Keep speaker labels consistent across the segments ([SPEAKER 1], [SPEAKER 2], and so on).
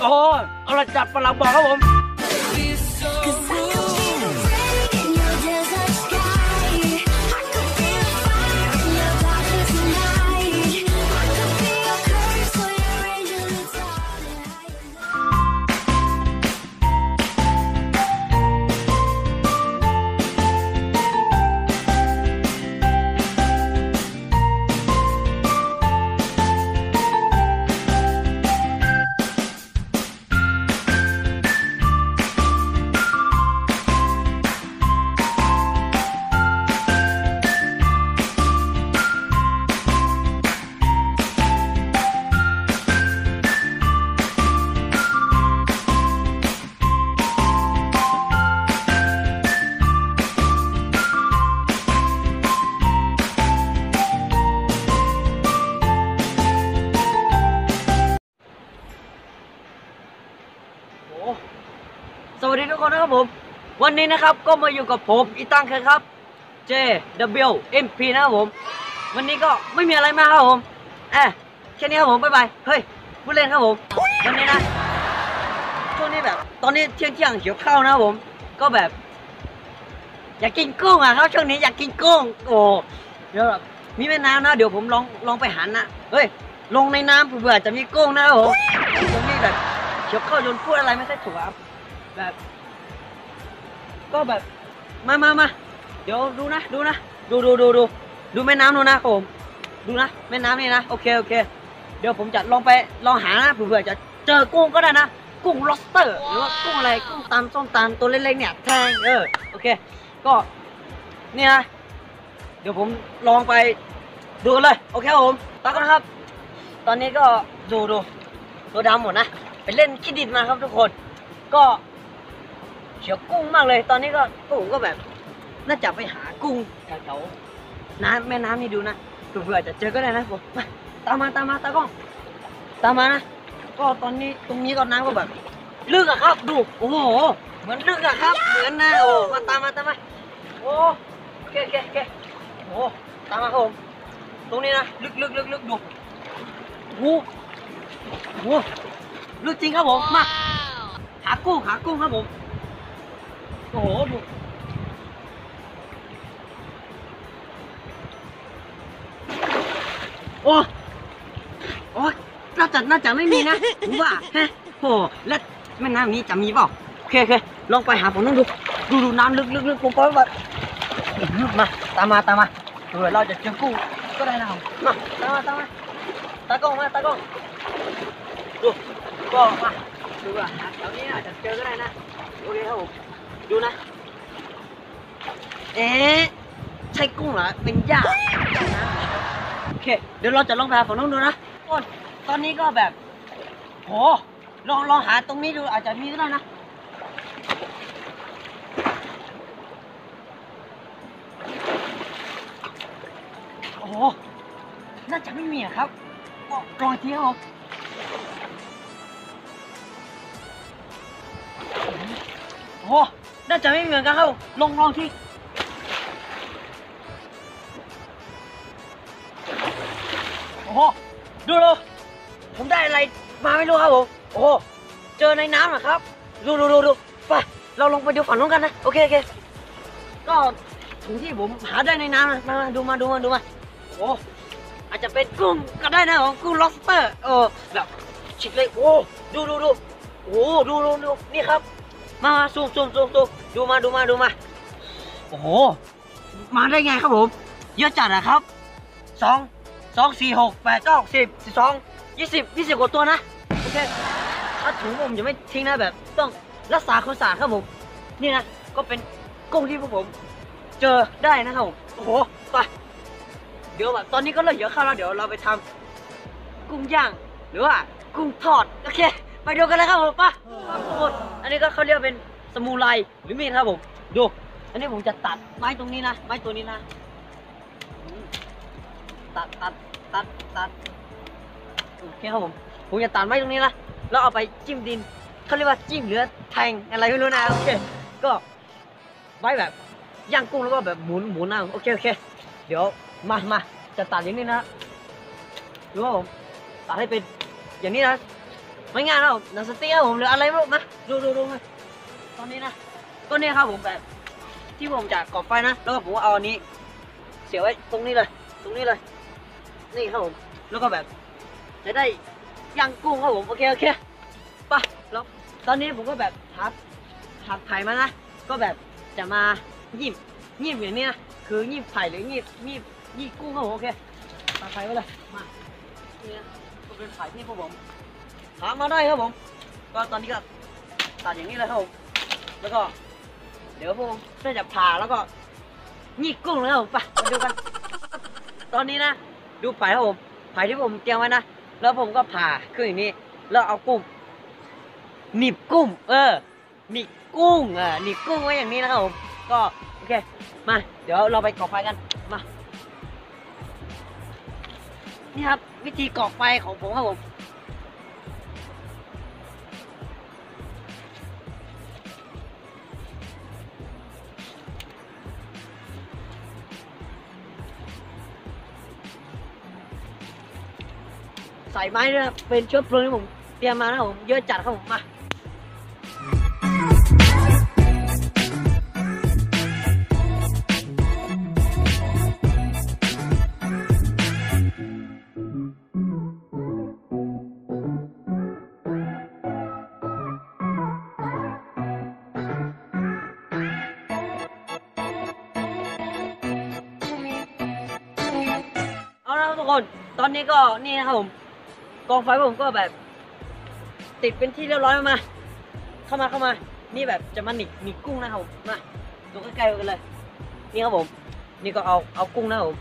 [SPEAKER 1] โอ้เอาละจัดประหลังบอกครับผม วันนี้นะครับก็มาอยู่กับผมอีตังเคครับ JW MP นะครับผม วันนี้ก็ไม่มีอะไรมากครับผมเอะแค่นี้ครับผมบ๊ายบายเฮ้ยพูดเล่นครับผมวันนี้นะช่วงนี้แบบ ตอนนี้เที่ยงเที่ยงเขียวข้าวนะครับผม ก็แบบ อยากกินกุ้งอะครับช่วงนี้อยากกินกุ้งโอ้เดี๋ยวมีแม่น้ำนะเดี๋ยวผมลองลองไปหันนะเฮ้ยลงในน้ำเผื่อจะมีกุ้งนะครับผมตรงนี้แบบเขียวเข้าจนพูดอะไรไม่ค่อยถูกครับแบบ ก็แบบมามามาเดี๋ยวดูนะดูนะดูดูดูดูดูแม่น้ำดูนะครับผมดูนะแม่น้ำนี่นะโอเคโอเค เดี๋ยวผมจะลองไปลองหานะเผื่อจะเจอกุ้งก็ได้นะกุ้ง lobster หรือว่ากุ้งอะไรกุ้งตามส้มตามตัวเล็กๆเนี่ยแทงเออโอเค ก็นี่นะเดี๋ยวผมลองไปดูกันเลยโอเคครับผมตามกันนะครับ ตอนนี้ก็ดูดูตัวดำหมดนะไปเล่นขี้ดินมาครับทุกคน ก็ เขียวกุ้งมากเลย ตอนนี้ก็ผมก็แบบ น่าจะไปหากุ้งแถวๆน้ำแม่น้ำนี่ดูนะเผื่อจะเจอก็ได้นะผมมาตามมาตามมาตากล้องตามมานะก็ตอนนี้ตรงนี้ก็น้ำก็แบบลึกอะครับ ดูโอ้โหเหมือนลึกอะครับ เหมือนนะโอ้มาตามมาตามมาโอ้โอเคโอเคโอเคโอ้ตามมาครับผมตรงนี้นะลึกลึกลึกลึกดูโอ้โหลึกจริงครับผมมาหากุ้งหากุ้งครับผม โอ้โหดูโอ้โอ้น่าจะน่าจะไม่มีนะผมว่าฮะโหแล้วแม่น้ำนี้จะมีเปล่าโอเคโอเคลองไปหาผมต้องดูดูดูน้ำลึกลึกลึกผมก็แบบลึกมาตามมาตามมาเผื่อเราจะเจอกุ้ก็ได้นะครับมาตามมาตามมาตากล้องมาตากล้องดูก็มาดูอะแถวนี้อาจจะเจอก็ได้นะโอเคครับผม ดูนะ เอ๊ะ ใช่กุ้งเหรอ เป็นหญ้าโอเค เดี๋ยวเราจะลองไปหาของน้องดูนะต้นตอนนี้ก็แบบโหลองลองหาตรงนี้ดูอาจจะมีก็ได้นะ โอ้โหน่าจะไม่มีอะครับลองอีกทีครับผม โอ้โหน่าจะไม่เหมือนกันครับลองลองที่โอ้โหดูดูผมได้อะไรมาไม่รู้ครับผมโอ้โหเจอในน้ำอะครับ ดูดูดูดูไปเราลงไปดูฝั่งนู้นกันนะโอเคโอเคก็ถึงที่ผมหาได้ในน้ำนะมามาดูมาดูมาดูมาโอ้โหอาจจะเป็นกุ้งก็ได้นะของกุ้ง lobster เออแบบชิดเลยโอ้ดูดูดูโอ้ดูดูดูนี่ครับ มามาซูมซูมซูมซูมดูมาดูมาดูมา โอ้โห มาได้ไงครับผม เยอะจัดอะครับสองสองสี่หกแปดเก้าสิบสิบสองยี่สิบยี่สิบกว่าตัวนะ โอเคถ้าถุงผมจะไม่ทิ้งนะแบบต้องรักษาความสะอาดครับผม นี่นะ ก็เป็นกุ้งที่พวกผม เจอได้นะครับผม โอ้โห ไป เดี๋ยวแบบตอนนี้ก็เริ่มเยอะเข้าแล้วเดี๋ยวเราไปทำกุ้งย่าง หรือว่ากุ้งทอด โอเค ไปดูกันเลยครับผมปะทุกคนอันนี้ก็เขาเรียกเป็นสมูไรหรือมีดครับผมดูอันนี้ผมจะตัดไม้ตรงนี้นะไม้ตัวนี้นะ ตัดตัดตัดตัดโอเคครับผมผมจะตัดไม้ตรงนี้นะแล้วเอาไปจิ้มดินเขาเรียกว่าจิ้มหรือแทงอะไรไม่รู้นะโอเคก็ไว้แบบย่างกุ้งแล้วก็แบบหมุนหมุนนะโอเคโอเค เดี๋ยวมามาจะตัดอย่างนี้นะดูว่าผมตัดให้เป็นอย่างนี้นะ ไม่ง่ายนะครับผมหนังสติ๊กครับผมหรืออะไรไม่รู้มาดูดูดูตอนนี้นะก็เนี่ยครับผมแบบ ที่ผมจะก่อไฟนะแล้วก็ผมเอาอันนี้ เสียไว้ตรงนี้เลย ตรงนี้เลย นี่ครับผมแล้วก็แบบ จะได้ย่างกุ้งครับผมโอเคโอเคไปแล้วตอนนี้ผมก็แบบทับทับไผ่มานะก็แบบจะมายิบยิบอย่างนี้นะคือยิบไผ่หรือยิบยิบยิบกุ้งครับผมโอเคตัดไผ่ไว้เลยมาเนี่นะก็เป็นไผ่ที่พวกผม หามาได้ครับผม ก็ตอนนี้ก็ตัดอย่างนี้เลยครับผมแล้วก็ เดี๋ยวพวกผมน่าจะผ่าแล้วก็หยิบกุ้งเลยครับผมไปมาดูกัน ตอนนี้นะ ดูไผ่ครับผมไผ่ที่ผมเตรียมไว้นะแล้วผมก็ผ่าขึ้นอย่างนี้ แล้วเอากุ้งหนีบกุ้ง เออหนีบกุ้งเออหนีบกุ้งไว้อย่างนี้นะครับผมก็โอเคมาเดี๋ยวเราไปก่อไฟกันมานี่ครับวิธีก่อไฟของผมครับผม ใส่ไม้ด้วยนะเป็นเชื้อเพลิงที่ผมเตรียมมานะผมเยอะจัดครับผมมาเอาละครับทุกคน ตอนนี้ก็นี่นะครับผม องไฟผมก็แบบ ติดเป็นที่เรียบร้อยมา เข้ามาเข้ามา นี่แบบจะมาหนิกหนิกกุ้งนะครับผมมาดูใกล้ๆกันเลย นี่ครับผม นี่ก็เอาเอากุ้งนะครับผม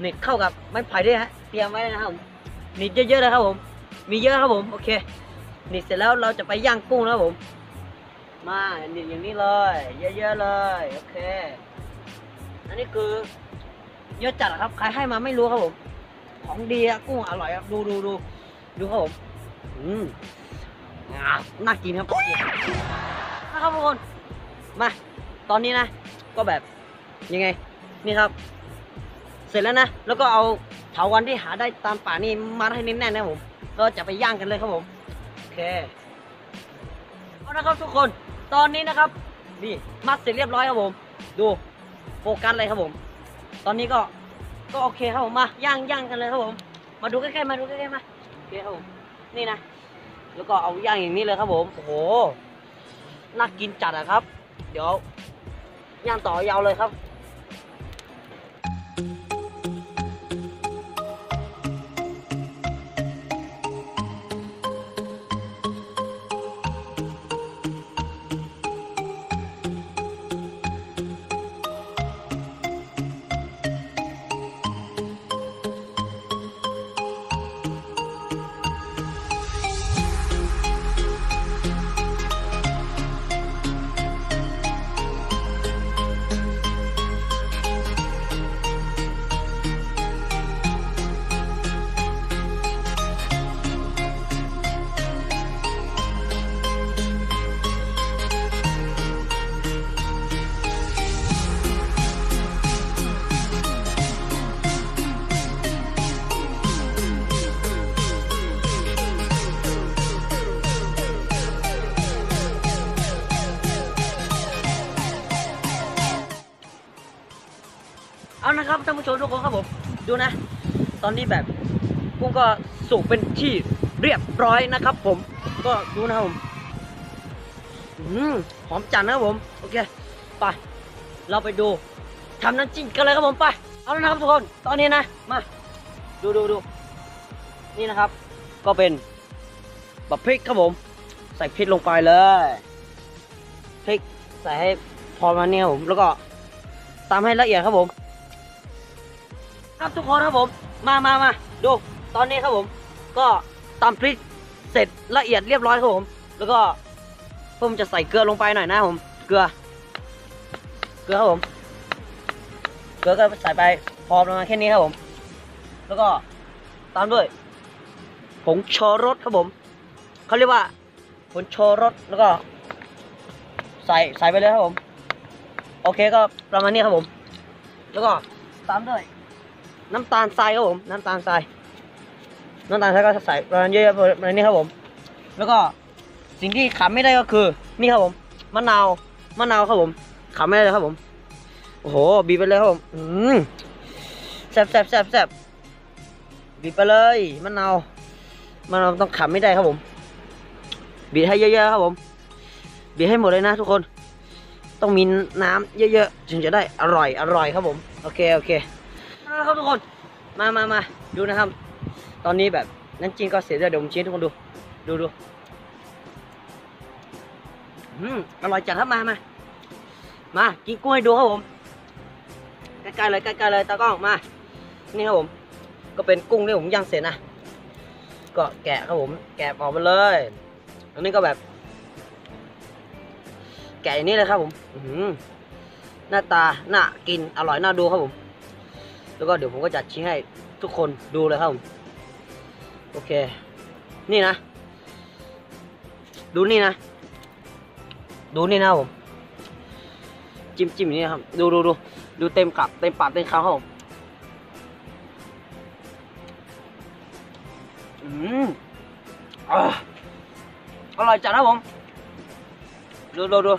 [SPEAKER 1] หนิกเข้ากับไม้ไผ่ด้วยฮะเตรียมไว้เลยนะครับผมหนิกเยอะๆเลยครับผม มีเยอะครับผมโอเคหนิกเสร็จแล้วเราจะไปย่างกุ้งนะครับผม มาหนิกอย่างนี้เลย เยอะๆเลยโอเค อันนี้คือเยอะจัดครับใครให้มาไม่รู้ครับผม ของดีอะกุ้งอร่อยครับดูดูดูดูครับผมอืมงาน่ากินครับนะครับทุกคนมาตอนนี้นะ ก็แบบยังไง นี่ครับ เสร็จแล้วนะ แล้วก็เอาเถาวันที่หาได้ตามป่านี่มาให้แน่นๆนะครับผมก็จะไปย่างกันเลยครับผมโอเคเอานะครับทุกคนตอนนี้นะครับนี่มัดเสร็จเรียบร้อยครับผม ดูโฟกัสเลยครับผม ตอนนี้ก็ ก็โอเคครับผมมาย่างย่างกันเลยครับผม มาดูใกล้ๆมาดูใกล้ๆมาโอเคครับผมนี่นะ แล้วก็เอาย่างอย่างนี้เลยครับผมโอ้โหน่ากินจัดอะครับ เดี๋ยวย่างต่อยาวเลยครับ ท่านผู้ชมทุกคนครับผมดูนะ ตอนนี้แบบกุ้งก็สุกเป็นที่เรียบร้อยนะครับ ผม ก็ดูนะครับผมหอมจัดนะครับผม โอเคไปเราไปดูทำน้ำจิ้มกันเลยครับผมไปเอาแล้วนะครับทุกคนตอนนี้นะมาดูดูดูนี่นะครับ ก็เป็นบักพริกครับผม ใส่พริกลงไปเลยพริกใส่ให้พอมาเนี่ยผมแล้วก็ตามให้ละเอียดครับผม ครับทุกคนครับผม มามามาดู ตอนนี้ครับผม ก็ตำพริกเสร็จละเอียดเรียบร้อยครับผม แล้วก็ผมจะใส่เกลือลงไปหน่อยนะผม เกลือ เกลือครับผม เกลือก็ใส่ไปพอประมาณแค่นี้ครับผม แล้วก็ตามด้วยผงชูรสครับผม เขาเรียกว่าผงชูรสแล้วก็ ใส่ใส่ไปเลยครับผม โอเคก็ประมาณนี้ครับผม แล้วก็ตามด้วย น้ำตาลทรายครับผม น้ำตาลทราย น้ำตาลทรายก็ใส่ประมาณเยอะๆประมาณนี้ครับผม แล้วก็สิ่งที่ขาดไม่ได้ก็คือ นี่ครับผม มะนาว มะนาวครับผมขาดไม่ได้เลยครับผม โอ้โห บีบไปเลยครับผม อืมแซ่บแซ่บแซ่บแซ่บบีบไปเลย มะนาว มะนาวต้องขาดไม่ได้ครับผม บีบให้เยอะๆครับผม บีบให้หมดเลยนะทุกคน ต้องมีน้ำเยอะๆ ถึงจะได้อร่อย อร่อยครับผม โอเค โอเค นะครับทุกคน มามามาดูนะครับ ตอนนี้แบบนั้นจริงก็เสร็จแล้วเดี๋ยวผมชี้ทุกคนดู ดูดูอืมอร่อยจัดครับมามามากินกล้วยดูครับผมใกล้ๆเลยใกล้ๆเลยตากล้องมา นี่ครับผม ก็เป็นกุ้งที่ผมย่างเสร็จนะก็แกะครับผม แกะออกมาเลยอันนี้ก็แบบ แกะอย่างนี้เลยครับผมอื้อหือหน้าตาน่ากินอร่อยน่าดูครับผม แล้วก็เดี๋ยวผมก็จัดชิ้ให้ทุกคนดูเลยครับผมโอเค นี่นะ ดูนี่นะ ดูนี่นะผมจิ้มจิ้มนี้นะครับ ดูดูดูดูเต็มกับเต็มปากเต็มคำครับผมอืมออร่อยจัดครับผม ดูดูดู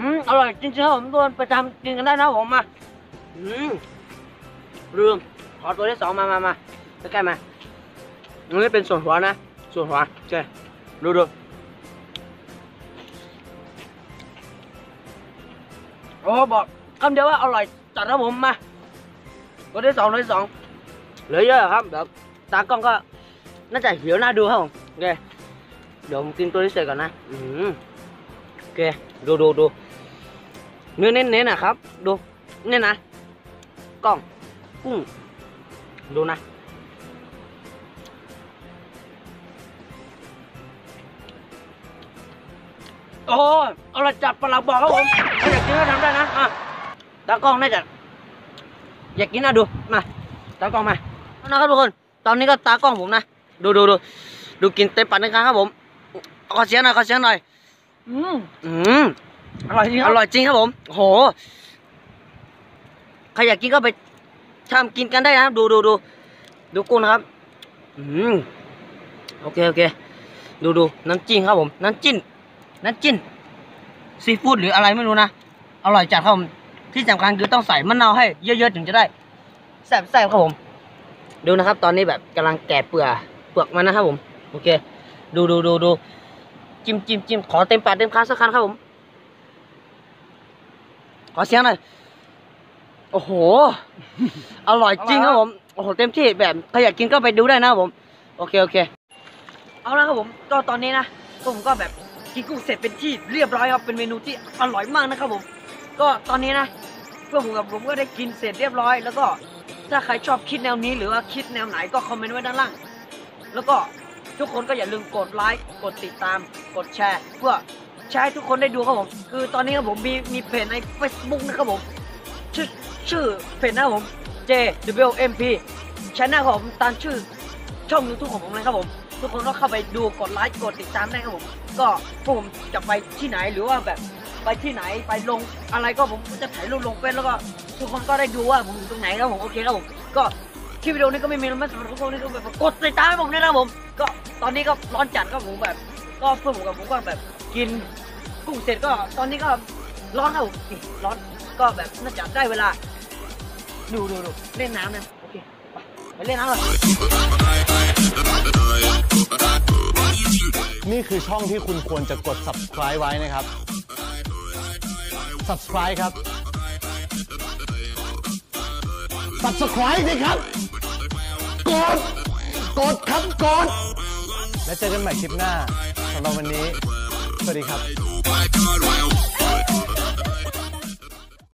[SPEAKER 1] อืมอร่อยจริงๆครับผมทุกคนไปทำกินกันได้นะผมมาอืมลืมขอตัวที่สองมามามาใกล้ๆมาอันนี้เป็นส่วนหัวนะ ส่วนหัวใช่ดูดูโอ้บอกคำเดียวว่าอร่อยจัดครับผมมาตัวที่สองตัวที่สองเหลือเยอะครับเดี๋ยวตากล้องก็น่าจะหิวน่าดูครับผมโอเคเดี๋ยวผมกินตัวที่เสร็จก่อนนะอืมโอเคดูดูดู เนื้อเน้นๆนะครับ ดูเนี่ยนะกล้องกุ้ง ดูนะ โอ้เอาละจับปลาบอกครับผมถ้าอยากกินก็ทำได้นะอะตากล้องน่าจะอยากกินนะดูมาตากล้องมาเอานะครับทุกคน ตอนนี้ก็ตากล้องผมนะ ดูดูดูดูกินเต็มปากนะครับผมขอเสียงหน่อยขอเสียงหน่อย
[SPEAKER 2] อืม
[SPEAKER 1] อืม
[SPEAKER 2] อร่อยจริงค
[SPEAKER 1] อ
[SPEAKER 2] รับ
[SPEAKER 1] ร่อยจริงครับผมโหใครอยากกินก็ไปทำกินกันได้นะครับ ดูดูดูดูกุ้งนะครับ อืมโอเคโอเค ดูดูน้ำจิ้มครับผม น้ำจิ้มน้ำจิ้มซีฟู้ดหรืออะไรไม่รู้นะ อร่อยจัดครับผม ที่สำคัญคือต้องใส่มะนาวให้เยอะๆถึงจะได้แซ่บๆครับผม ดูนะครับ ตอนนี้แบบกำลังแกะเปลือกเปลือกมันนะครับผม โอเค ดูดูดูดูจิ้มจิ้มจิ้มขอเต็มปากเต็มคำสักครั้งครับผม ขอเสียงหน่อย โอ้โห อร่อยจริงครับผม โอ้โห เต็มที่แบบใครอยากกินก็ไปดูได้นะครับผม โอเค โอเค เอาละครับผม ก็ตอนนี้นะ ผมก็แบบกินกุ้งเสร็จเป็นที่เรียบร้อยครับ เป็นเมนูที่อร่อยมากนะครับผม ก็ตอนนี้นะ เพื่อนผมกับผมก็ได้กินเสร็จเรียบร้อย แล้วก็ถ้าใครชอบคิดแนวนี้หรือว่าคิดแนวไหนก็คอมเมนต์ไว้ด้านล่าง แล้วก็ทุกคนก็อย่าลืมกดไลค์ กดติดตาม กดแชร์ เพื่อ แชร์ให้ทุกคนได้ดูครับผม คือตอนนี้ครับผมมีมีเพจใน Facebook นะครับผม ชื่อชื่อเพจนะครับผม J W M P ช anel ของผมตามชื่อช่อง YouTube ของผมเลยครับผม ทุกคนก็เข้าไปดูกดไลค์กดติดตามได้ครับผม ก็พวกผมจะไปที่ไหนหรือว่าแบบไปที่ไหนไปลงอะไรก็ผมจะถ่ายรูปลงเฟซแล้วก็ทุกคนก็ได้ดูว่าผมอยู่ตรงไหนครับผมโอเคครับผมก็คลิปวิดีโอนี้ก็ไม่มีอะไมากสำหรับทุกคนนี่ก็แบบกดติดตามให้ผมด้วยนะครับผม ก็ตอนนี้ก็ร้อนจัดครับผมแบบ ก็เพื่อนผมกับผมก็แบบ กินกุ้งเสร็จก็ตอนนี้ก็ร้อนครับผมนี่ร้อนก็แบบน่าจะได้เวลาดูดูดูเล่นน้ำนะโอเคไปไปเล่นน้ำเลย
[SPEAKER 3] นี่คือช่องที่คุณควรจะกด subscribe ไว้นะครับ subscribe ครับ subscribe สิครับ กด กดครับ กด แล้วเจอกันใหม่คลิปหน้าสำหรับวันนี้ส วัสดีครับ